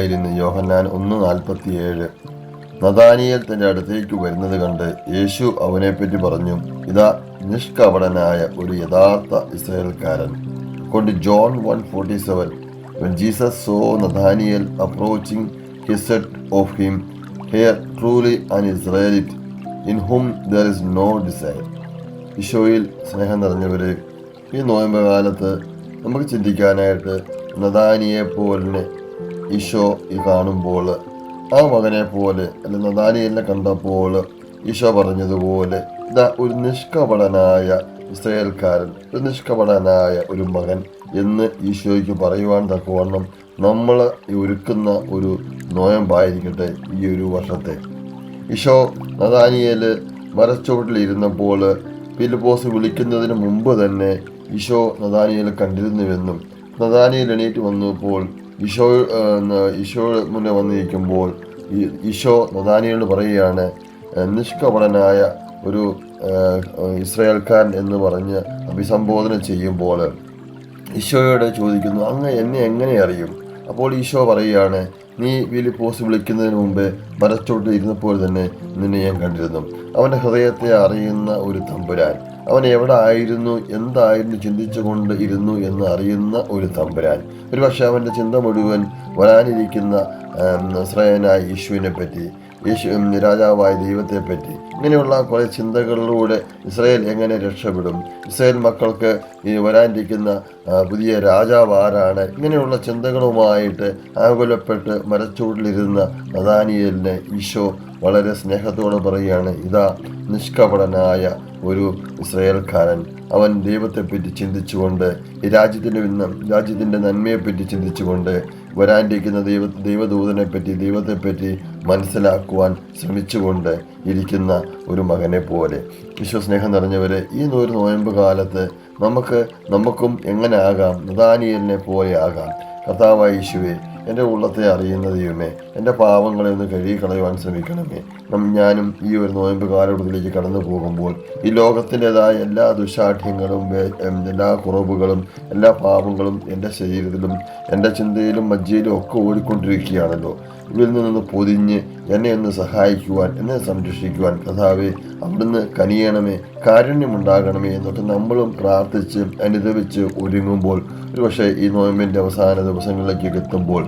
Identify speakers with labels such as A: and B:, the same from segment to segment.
A: ആയിരുന്നു യോഹന്നാൻ ഒന്ന് നാൽപ്പത്തിയേഴ് നദാനിയൽ തന്റെ അടുത്തേക്ക് വരുന്നത് കണ്ട് യേശു അവനെ പറ്റി പറഞ്ഞു ഇതാ നിഷ്കപടനായ ഒരു യഥാർത്ഥ ഇസ്രയേൽക്കാരൻ കൊണ്ട് John one forty seven saw Nathanael approaching, he said of him, Here truly an Israelite, in whom there is no desire. ഈശോയിൽ സ്നേഹം നിറഞ്ഞവര് ഈ നോയമ്പ് കാലത്ത് നമുക്ക് ചിന്തിക്കാനായിട്ട് നദാനിയെ പോലെ ഈശോ ഈ കാണുമ്പോൾ ആ മകനെ പോലെ അല്ലെ നദാനിയെല്ലാം കണ്ടപ്പോൾ ഈശോ പറഞ്ഞതുപോലെ ഇതാ ഒരു നിഷ്കപടനായ ഇസ്രയേൽക്കാരൻ ഒരു നിഷ്കപടനായ ഒരു മകൻ എന്ന് ഈശോയ്ക്ക് പറയുവാൻ തക്കവണ്ണം നമ്മൾ ഒരുക്കുന്ന ഒരു നോയമ്പായിരിക്കട്ടെ ഈ ഒരു വർഷത്തെ. ഈശോ നദാനിയൽ മരച്ചുവട്ടിലിരുന്നപ്പോൾ ഫിലിപ്പോസ് വിളിക്കുന്നതിന് മുമ്പ് തന്നെ ഈശോ നദാനിയൽ കണ്ടിരുന്നുവെന്നും നദാനിയൽ എണീറ്റ് വന്നപ്പോൾ ഈശോ ഈശോ മുന്നേ വന്നിരിക്കുമ്പോൾ ഈ- ഈശോ നൊദാനിയോട് പറയുകയാണ് "ആ, നിഷ്കപടനായ ഒരു ഇസ്രായേൽക്കാരൻ എന്ന് പറഞ്ഞ് അഭിസംബോധന ചെയ്യുമ്പോൾ ഈശോയോട് ചോദിക്കുന്നു അങ്ങ് എന്നെ എങ്ങനെ അറിയും? അപ്പോൾ ഈശോ പറയുകയാണ് നീ ഫിലിപ്പോസ് വിളിക്കുന്നതിന് മുമ്പ് മരച്ചോട്ട് ഇരുന്നപ്പോൾ തന്നെ നിന്നെ ഞാൻ കണ്ടിരുന്നു. അവന്റെ ഹൃദയത്തെ അറിയുന്ന ഒരു തമ്പുരാൻ. അവൻ എവിടെ ആയിരുന്നു എന്തായിരുന്നു ചിന്തിച്ചുകൊണ്ട് ഇരുന്നു എന്ന് അറിയുന്ന ഒരു തമ്പുരാൻ. ഒരുപക്ഷെ അവന്റെ ചിന്ത മുഴുവൻ വരാനിരിക്കുന്ന ശ്രേയനായ യേശുവിനെ പറ്റി യേശു നിരാജാവായ രാജാവായ ദൈവത്തെ പറ്റി ഇങ്ങനെയുള്ള കുറേ ചിന്തകളിലൂടെ ഇസ്രയേൽ എങ്ങനെ രക്ഷപ്പെടും? ഇസ്രയേൽ മക്കൾക്ക് ഈ വരാനിരിക്കുന്ന പുതിയ രാജാവ് ആരാണ്? ഇങ്ങനെയുള്ള ചിന്തകളുമായിട്ട് ആകുലപ്പെട്ട് മരച്ചൂടിലിരുന്ന നദാനിയലിനെ ഈശോ വളരെ സ്നേഹത്തോട് പറയുകയാണ് ഇതാ നിഷ്കപടനായ ഒരു ഇസ്രയേൽക്കാരൻ. അവൻ ദൈവത്തെപ്പറ്റി ചിന്തിച്ചുകൊണ്ട് ഈ രാജ്യത്തിന്റെ രാജ്യത്തിന്റെ നന്മയെപ്പറ്റി ചിന്തിച്ചുകൊണ്ട് വരാനിരിക്കുന്ന ദൈവ ദൈവദൂതനെ പറ്റി ദൈവത്തെപ്പറ്റി മനസ്സിലാക്കുവാൻ ശ്രമിച്ചുകൊണ്ട് ഇരിക്കുന്ന ഒരു മകനെ പോലെ. വിശ്വസ്നേഹം നിറഞ്ഞവരെ ഈ ഒരു നോയമ്പ് കാലത്ത് നമുക്ക് നമുക്കും എങ്ങനെ ആകാം? നദാനിയലിനെ പോലെ ആകാം. കർത്താവായ യേശുവേ എന്റെ ഉള്ളത്തെ അറിയുന്ന ദൈവമേ എന്റെ പാവങ്ങളെ ഒന്ന് കഴുകിക്കളയുവാൻ ശ്രമിക്കണമേ. ഞാനും ഈ ഒരു നോയമ്പ് കാലഘട്ടത്തിലേക്ക് കടന്നു പോകുമ്പോൾ ഈ ലോകത്തിന്റെതായ എല്ലാ ദുശാഠ്യങ്ങളും എല്ലാ കുറവുകളും എല്ലാ പാവങ്ങളും എന്റെ ശരീരത്തിലും എന്റെ ചിന്തയിലും മജ്ജയിലും ഒക്കെ ഓടിക്കൊണ്ടിരിക്കുകയാണല്ലോ. ഇവരിൽ നിന്നൊന്ന് പൊതിഞ്ഞ് എന്നെ ഒന്ന് സഹായിക്കുവാൻ എന്നെ സംരക്ഷിക്കുവാൻ കഥാവെ അവിടുന്ന് കനിയണമേ കാരുണ്യമുണ്ടാകണമേ എന്നൊക്കെ നമ്മളും പ്രാർത്ഥിച്ച് അനുദവിച്ച് ഒരുങ്ങുമ്പോൾ ഒരുപക്ഷെ ഈ നോയമ്പിന്റെ അവസാന ദിവസങ്ങളിലേക്കൊക്കെ എത്തുമ്പോൾ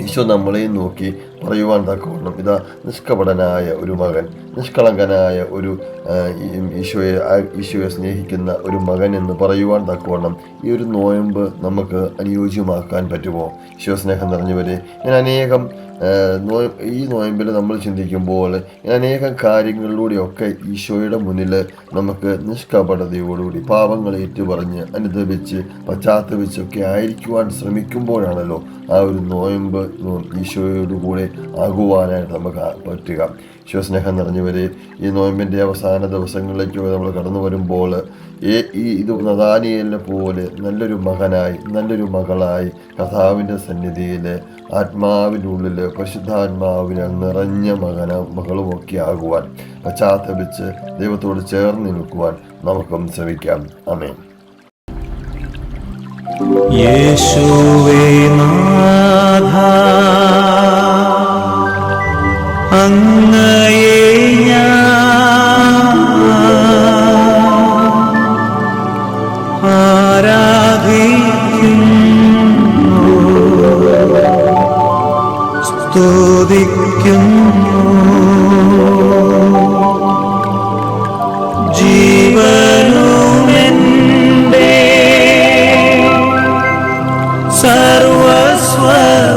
A: ഈശോ നമ്മളെയും നോക്കി പറയുവാൻ തക്കവണ്ണം ഇതാ നിഷ്കപടനായ ഒരു മകൻ നിഷ്കളങ്കനായ ഒരു ഈശോയെ ഈശോയെ സ്നേഹിക്കുന്ന ഒരു മകൻ എന്ന് പറയുവാൻ തക്കവണ്ണം ഈ ഒരു നോയമ്പ് നമുക്ക് അനുയോജ്യമാക്കാൻ പറ്റുമോ? ഈശോ സ്നേഹം നിറഞ്ഞവരെ ഞാൻ അനേകം ഈ നോയമ്പിൽ നമ്മൾ ചിന്തിക്കുമ്പോൾ അനേകം കാര്യങ്ങളിലൂടെയൊക്കെ ഈശോയുടെ മുന്നിൽ നമുക്ക് നിഷ്കപടതയോടുകൂടി പാപങ്ങൾ ഏറ്റുപറഞ്ഞ് അനുദപിച്ച് പശ്ചാത്തപിച്ചൊക്കെ ആയിരിക്കുവാൻ ശ്രമിക്കുമ്പോഴാണല്ലോ ആ ഒരു നോയമ്പ് ഈശോയോടുകൂടെ ആകുവാനായിട്ട് നമുക്ക് പറ്റുക. ഈശോസ്നേഹം നിറഞ്ഞവരെ ഈ നോയമ്പിന്റെ അവസാന ദിവസങ്ങളിലേക്ക് നമ്മൾ കടന്നു വരുമ്പോൾ ഈ ഇത് നദാനിയലിനെ പോലെ നല്ലൊരു മകനായി നല്ലൊരു മകളായി കഥാവിന്റെ സന്നിധിയിൽ ആത്മാവിന്റെ ഉള്ളിൽ പരിശുദ്ധാത്മാവിനാൽ നിറഞ്ഞ മകന മകളുമൊക്കെ ആകുവാൻ പശ്ചാത്തപിച്ച് ദൈവത്തോട് ചേർന്ന് നിൽക്കുവാൻ നമുക്കും ശ്രമിക്കാം. അമേ
B: യേശുവേ നാഥ അങ്ങയെ സ്തുതിക്കുന്നു. ജീവനുമെന്റെ സർവസ്വം